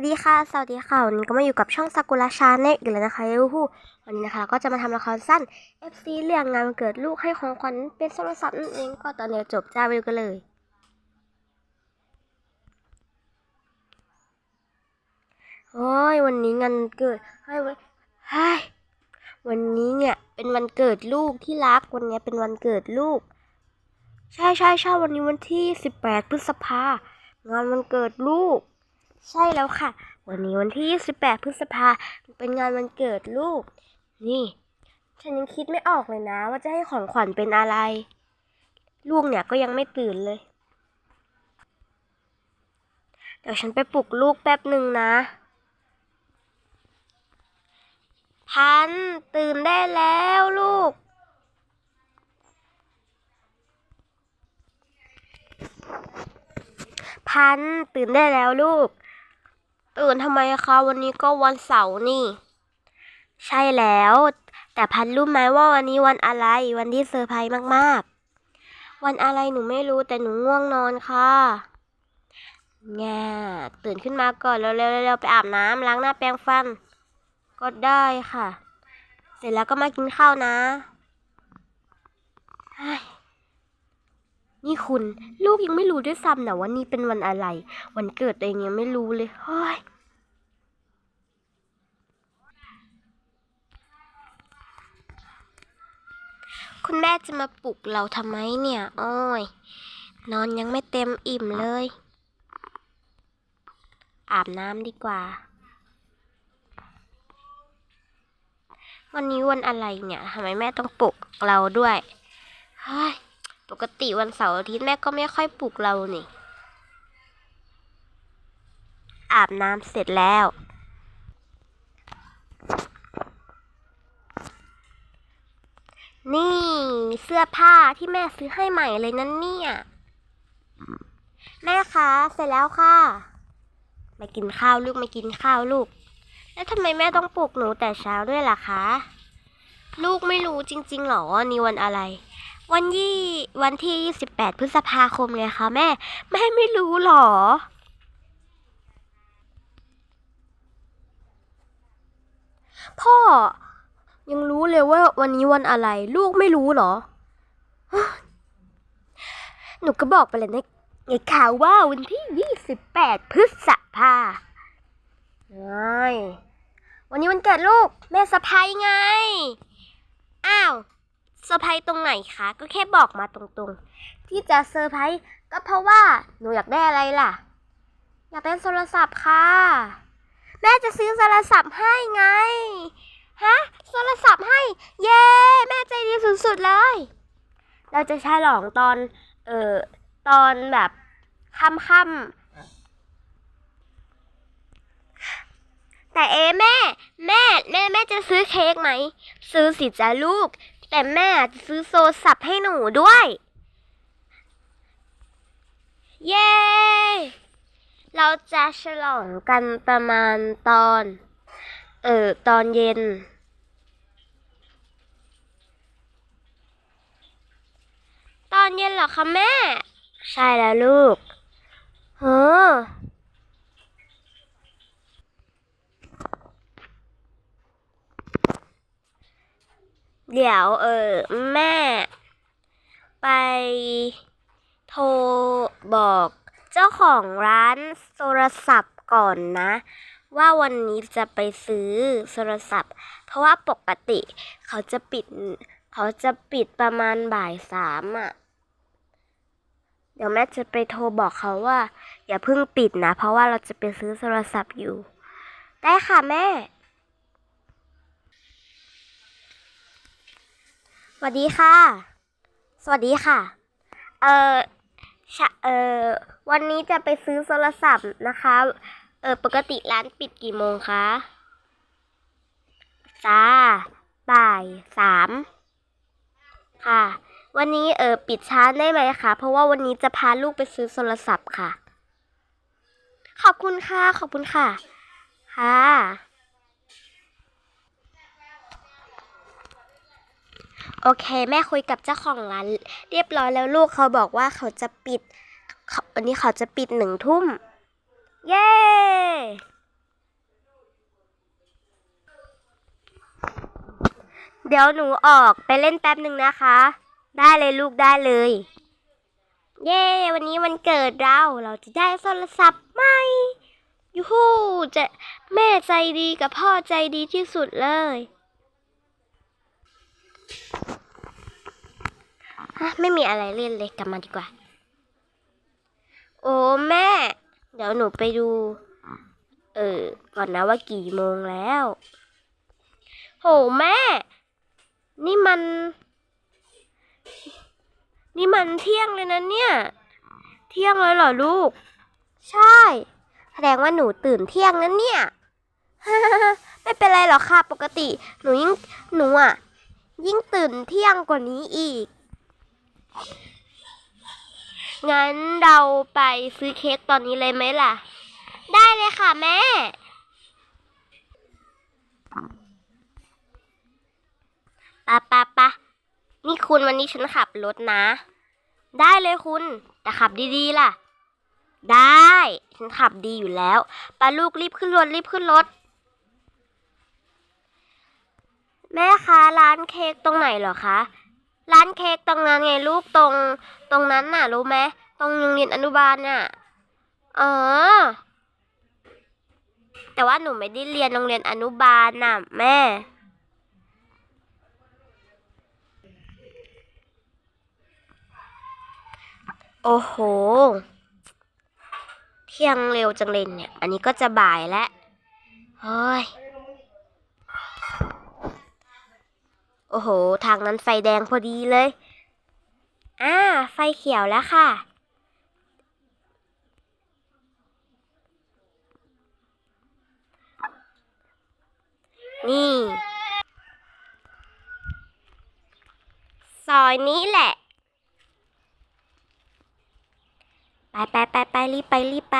วัสดีค่ะ สวัสดีค่ะ วันนี้ก็มาอยู่กับช่องซากุระชาแนลอีกแล้วนะคะยูฮูวันนี้นะคะก็จะมาทำละครสั้น FC เรื่องงานเกิดลูกให้ของขวัญเป็นโทรศัพท์นั่นเองก็ตอนนี้จบจ้าไปดูกันเลย โอ้ยวันนี้งานเกิดให้ไว้ให้ยวันนี้เนี่ยเป็นวันเกิดลูกที่รัก วันนี้เป็นวันเกิดลูก ใช่ใช่ใช่วันนี้วันที่18พฤษภางานวันเกิดลูก ใช่แล้วค่ะ วันนี้วันที่ 28 พฤษภาเป็นงานวันเกิดลูก นี่ ฉันยังคิดไม่ออกเลยนะ ว่าจะให้ของขวัญเป็นอะไร ลูกเนี่ยก็ยังไม่ตื่นเลย เดี๋ยวฉันไปปลุกลูกแป๊บหนึ่งนะ พันตื่นได้แล้วลูกพันตื่นได้แล้วลูก ตื่นทำไมคะวันนี้ก็วันเสาร์นี่ ใช่แล้ว แต่พันรู้ไหมว่าวันนี้วันอะไรวันที่เซอร์ไพรส์มากๆ วันอะไรหนูไม่รู้แต่หนูง่วงนอนค่ะแง่ตื่นขึ้นมาก่อนเร็วๆเร็วๆไปอาบน้ำล้างหน้าแปรงฟัน ก็ได้ค่ะ เสร็จแล้วก็มากินข้าวนะ นี่คุณลูกยังไม่รู้ด้วยซ้ำนะว่านี่เป็นวันอะไร วันเกิดตัวเองยังไม่รู้เลยเฮ้ยคุณแม่จะมาปลุกเราทำไมเนี่ย โอ้ย นอนยังไม่เต็มอิ่มเลย อาบน้ำดีกว่า วันนี้วันอะไรเนี่ยทำไมแม่ต้องปลุกเราด้วยเฮ้ย ปกติวันเสาร์อาทิตย์แม่ก็ไม่ค่อยปลุกเรานี่ อาบน้ำเสร็จแล้ว นี่เสื้อผ้าที่แม่ซื้อให้ใหม่เลยนั่นเนี่ย แม่คะเสร็จแล้วค่ะ มากินข้าวลูกมากินข้าวลูก แล้วทำไมแม่ต้องปลุกหนูแต่เช้าด้วยล่ะคะ ลูกไม่รู้จริงๆหรอนี่วันอะไร วันยี่วันที่ 28 พฤษภาคมไงคะแม่ แม่ไม่รู้หรอ พ่อ ยังรู้เลยว่าวันนี้วันอะไร ลูกไม่รู้หรอ หนูก็บอกไปเลยนะไงข่าวว่าวันที่ 28 พฤษภาไงวันนี้วันเกิดลูก แม่สะพายไง อ้าว เซอร์ไพรส์ตรงไหนคะ ก็แค่บอกมาตรงๆ ที่จะเซอร์ไพรส์ก็เพราะว่าหนูอยากได้อะไรล่ะ อยากได้โทรศัพท์ค่ะ แม่จะซื้อโทรศัพท์ให้ไง ฮะ โทรศัพท์ให้ เย้ แม่ใจดีสุดๆเลย เราจะฉลองตอน เอ่อ ตอนแบบค่ำๆแต่เอแม่ แม่แม่แม่จะซื้อเค้กไหม ซื้อสิจ้าลูก แต่แม่จะซื้อโทรศัพท์ให้หนูด้วย เย้ เราจะฉลองกันประมาณตอน เออตอนเย็น ตอนเย็นเหรอคะแม่ ใช่แล้วลูกเฮ้อ เดี๋ยวเออแม่ ไปโทรบอกเจ้าของร้านโทรศัพท์ก่อนนะ ว่าวันนี้จะไปซื้อโทรศัพท์ เพราะว่าปกติเขาจะปิด เขาจะปิดประมาณบ่ายสามอะ เดี๋ยวแม่จะไปโทรบอกเขาว่า อย่าเพิ่งปิดนะ เพราะว่าเราจะไปซื้อโทรศัพท์อยู่ ได้ค่ะแม่ สวัสดีค่ะ สวัสดีค่ะ เออเออวันนี้จะไปซื้อโทรศัพท์นะคะ เออปกติร้านปิดกี่โมงคะ จ้า บ่ายสาม ค่ะ วันนี้เออปิดช้าได้ไหมคะ เพราะว่าวันนี้จะพาลูกไปซื้อโทรศัพท์ค่ะ ขอบคุณค่ะ ขอบคุณค่ะ ค่ะ โอเค แม่คุยกับเจ้าของร้าน เรียบร้อยแล้วลูกเขาบอกว่าเขาจะปิดวันนี้เขาจะปิดหนึ่งทุ่ม เย้เดี๋ยวหนูออกไปเล่นแป๊บหนึ่งนะคะ ได้เลยลูกได้เลย เย้ วันนี้วันเกิดเรา เราจะได้โทรศัพท์ไหมยูฮูจะแม่ใจดีกับพ่อใจดีที่สุดเลย ฮะไม่มีอะไรเล่นเลยกลับมาดีกว่า โอ้แม่ เดี๋ยวหนูไปดู เออ ก่อนนะว่ากี่โมงแล้ว โหแม่ นี่มัน นี่มันเที่ยงเลยนะเนี่ย เที่ยงเลยเหรอลูก ใช่ แสดงว่าหนูตื่นเที่ยงนั้นเนี่ย ไม่เป็นไรหรอกค่ะปกติ หนูยิ่งหนูอะ ยิ่งตื่นเที่ยงกว่านี้อีก งั้นเราไปซื้อเค้กตอนนี้เลยไหมล่ะ ได้เลยค่ะแม่ ปะปะปะนี่คุณวันนี้ฉันขับรถนะ ได้เลยคุณ แต่ขับดีๆล่ะ ได้ ฉันขับดีอยู่แล้วปาลูกรีบขึ้นรถรีบขึ้นรถ แม่คะร้านเค้กตรงไหนเหรอคะ ร้านเค้กตรงนั้นไงลูกตรงตรงนั้นน่ะ รู้ไหมตรงโรงเรียนอนุบาลน่ะอ๋อแต่ว่าหนูไม่ได้เรียนโรงเรียนอนุบาลน่ะแม่ โอ้โห เที่ยงเร็วจังเลยเนี่ย อันนี้ก็จะบ่ายแล้วเฮ้ย อ้โห ทางนั้นไฟแดงพอดีเลย อ่า ไฟเขียวแล้วค่ะ นี่ ซอยนี้แหละ ไปไปไปไปรีบไปรีบไป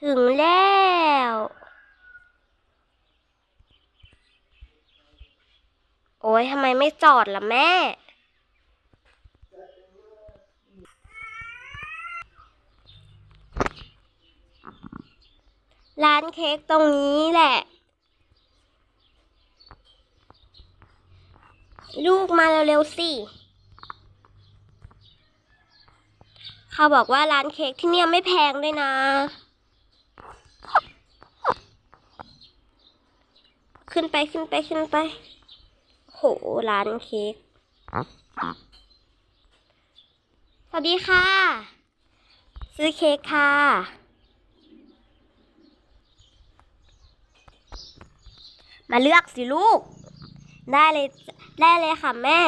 ถึงแล้ว โอ้ยทำไมไม่จอดล่ะแม่ ร้านเค้กตรงนี้แหละ ลูกมาเร็วๆสิ เขาบอกว่าร้านเค้กที่เนี่ยไม่แพงด้วยนะขึ้นไปขึ้นไปขึ้นไป โหร้านเค้กสวัสดีค่ะ ซื้อเค้กค่ะ มาเลือกสิลูก ได้เลยได้เลยค่ะแม่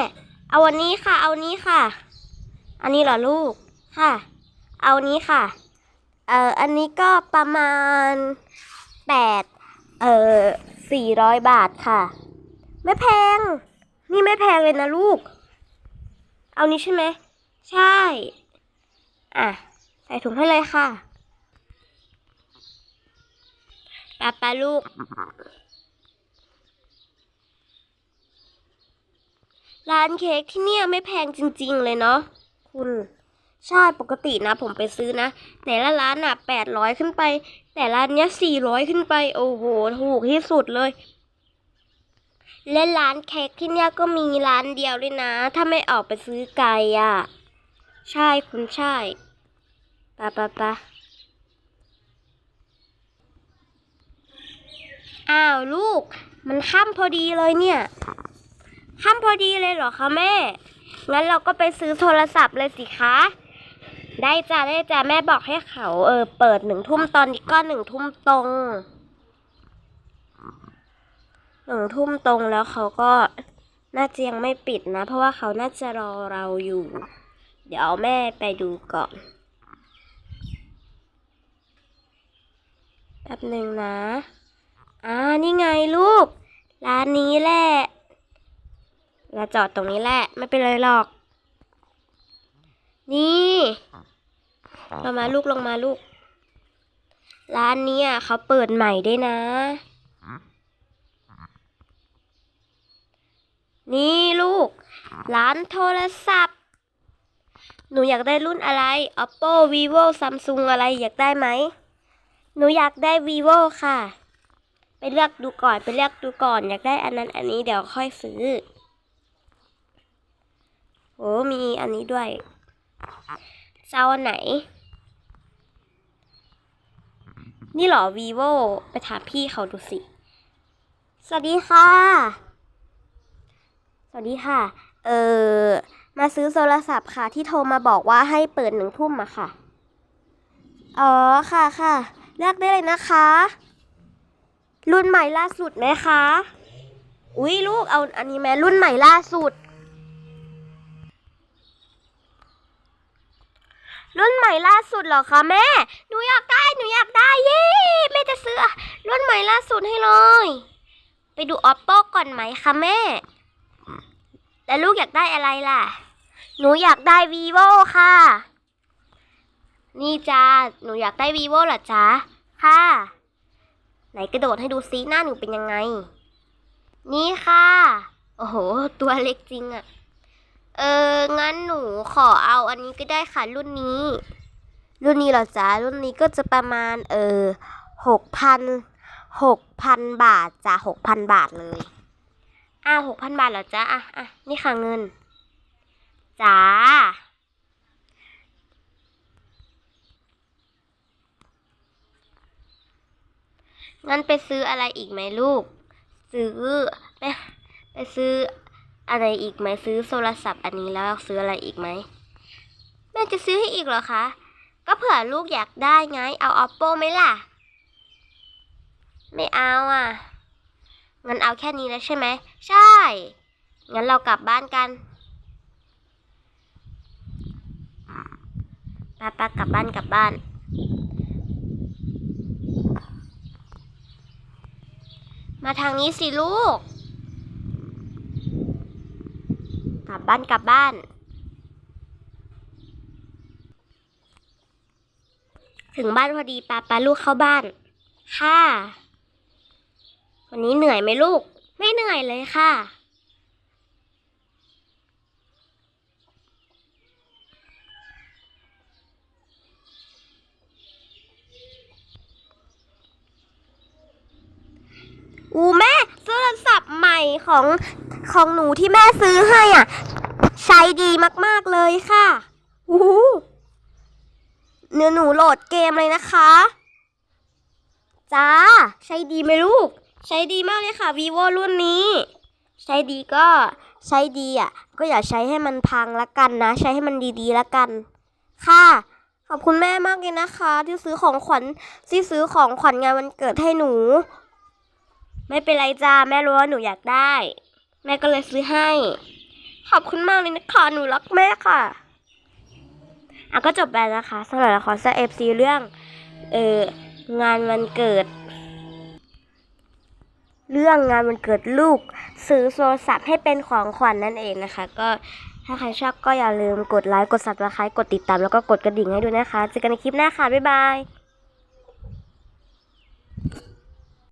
เอาวันนี้ค่ะ เอานี้ค่ะ อันนี้เหรอลูกค่ะ เอานี้ค่ะ เอ่ออันนี้ก็ประมาณแปดเอ่อสี่ร้อยบาทค่ะ ไม่แพง นี่ไม่แพงเลยนะลูก เอานี้ใช่ไหม ใช่ อะ ใส่ถุงให้เลยค่ะปาปาลูก ร้านเค้กที่เนี่ยไม่แพงจริง ๆ เลยเนาะ คุณ ใช่ปกตินะ ผมไปซื้อนะ แต่ละร้านอะแปดร้อยขึ้นไป แต่ร้านเนี้ยสี่ร้อยขึ้นไป โอ้โห ถูกที่สุดเลย และร้านเค้กที่เนี่ยก็มีร้านเดียวเลยนะ ถ้าไม่ออกไปซื้อไกลอะ ใช่คุณใช่ปะปะปะอ้าวลูก มันค่ำพอดีเลยเนี่ยค่ำพอดีเลยเหรอคะแม่ งั้นเราก็ไปซื้อโทรศัพท์เลยสิคะ ได้จ้ะได้จ้ะแม่บอกให้เขา เออ เปิดหนึ่งทุ่มตอนนี้ก็หนึ่งทุ่มตรง หนึ่งทุ่มตรงแล้วเขาก็น่าจะยังไม่ปิดนะ เพราะว่าเขาน่าจะรอเราอยู่ เดี๋ยวแม่ไปดูก่อนแป๊บหนึ่งนะ อ่า นี่ไงลูก ร้านนี้แหละเราจอดตรงนี้แหละ ไม่เป็นไรหรอก นี่ลงมาลูกลงมาลูก ร้านนี้ยเขาเปิดใหม่ด้วยนะ นี่ลูก ร้านโทรศัพท์ หนูอยากได้รุ่นอะไร oppo vivo samsung อะไรอยากได้ไหม หนูอยากได้ vivo ค่ะ ไปเลือกดูก่อน ไปเลือกดูก่อน อยากได้อันนั้นอันนี้เดี๋ยวค่อยซื้อ โอ้มีอันนี้ด้วยจะเอาไหน นี่หรอ vivo ไปถามพี่เขาดูสิ สวัสดีค่ะ วัสดีค่ะ เออมาซื้อโทรศัพท์ค่ะ ที่โทรมาบอกว่าให้เปิดหนึ่งทุ่มอะค่ะ อ๋อค่ะค่ะเลือกได้เลยนะคะ รุ่นใหม่ล่าสุดไหมคะ อุ้ยลูกเอาอันนี้แม่รุ่นใหม่ล่าสุด รุ่นใหม่ล่าสุดเหรอคะแม่ หนูอยากได้หนูอยากได้เย้แม่จะซื้อรุ่นใหม่ล่าสุดให้เลย ไปดู oppo ก่อนไหมคะแม่ แล้วลูกอยากได้อะไรล่ะ หนูอยากได้ vivo ค่ะ นี่จ้าหนูอยากได้ vivo เหรอจ๊ะค่ะ ไหนกระโดดให้ดูซิหน้าหนูเป็นยังไง นี่ค่ะ โอ้โห ตัวเล็กจริงอะเออ งั้นหนูขอเอาอันนี้ก็ได้ค่ะ รุ่นนี้ รุ่นนี้เหรอจ๊ะรุ่นนี้ก็จะประมาณ เออหกพันหกพันบาทจ้ะหกพันบาทเลย อ่าหกพันบาทเหรอจ๊ะอะอะนี่ค่ะเงินจ้างั้นไปซื้ออะไรอีกไหมลูก ซื้อไปไปซื้ออะไรอีกไหมซื้อโทรศัพท์อันนี้แล้วซื้ออะไรอีกไหมแม่จะซื้อให้อีกเหรอคะ ก็เผื่อลูกอยากได้ไง เอา oppo ไหมล่ะ ไม่เอาอะ งั้นเอาแค่นี้แล้วใช่ไหม ใช่ งั้นเรากลับบ้านกันไปไปกลับบ้านกลับบ้าน มาทางนี้สิลูก กลับบ้านกลับบ้านถึงบ้านพอดีปาปาลูกเข้าบ้าน ค่ะ วันนี้เหนื่อยไหมลูก ไม่เหนื่อยเลยค่ะ อูแม่โทรศัพท์ใหม่ของของหนูที่แม่ซื้อให้อะ ใช้ดีมาก ๆ เลยค่ะอู้เนื้อหนูโหลดเกมเลยนะคะ จ้า ใช้ดีไหมลูก ใช้ดีมากเลยค่ะ vivo รุ่นนี้ ใช้ดีก็ใช้ดีอะ ก็อย่าใช้ให้มันพังละกันนะ ใช้ให้มันดีๆละกัน ค่ะ ขอบคุณแม่มากเลยนะคะ ที่ซื้อของขวัญที่ซื้อของขวัญงานวันเกิดให้หนู ไม่เป็นไรจ้าแม่รู้ว่าหนูอยากได้ แม่ก็เลยซื้อให้ ขอบคุณมากเลยนะคะหนูรักแม่ค่ะอะก็จบไปแล้วนะคะสำหรับละครซเอฟซีเรื่อง เอองานวันเกิด เรื่องงานวันเกิดลูก ซื้อโทรศัพท์ให้เป็นของขวัญนนั่นเองนะคะ ก็ถ้าใครชอบก็อย่าลืมกดไลค์ กดซับสไครต์กดติดตามแล้วก็กดกระดิ่งให้ด้วยนะคะ เจอกันในคลิปหน้าค่ะ บ๊ายบาย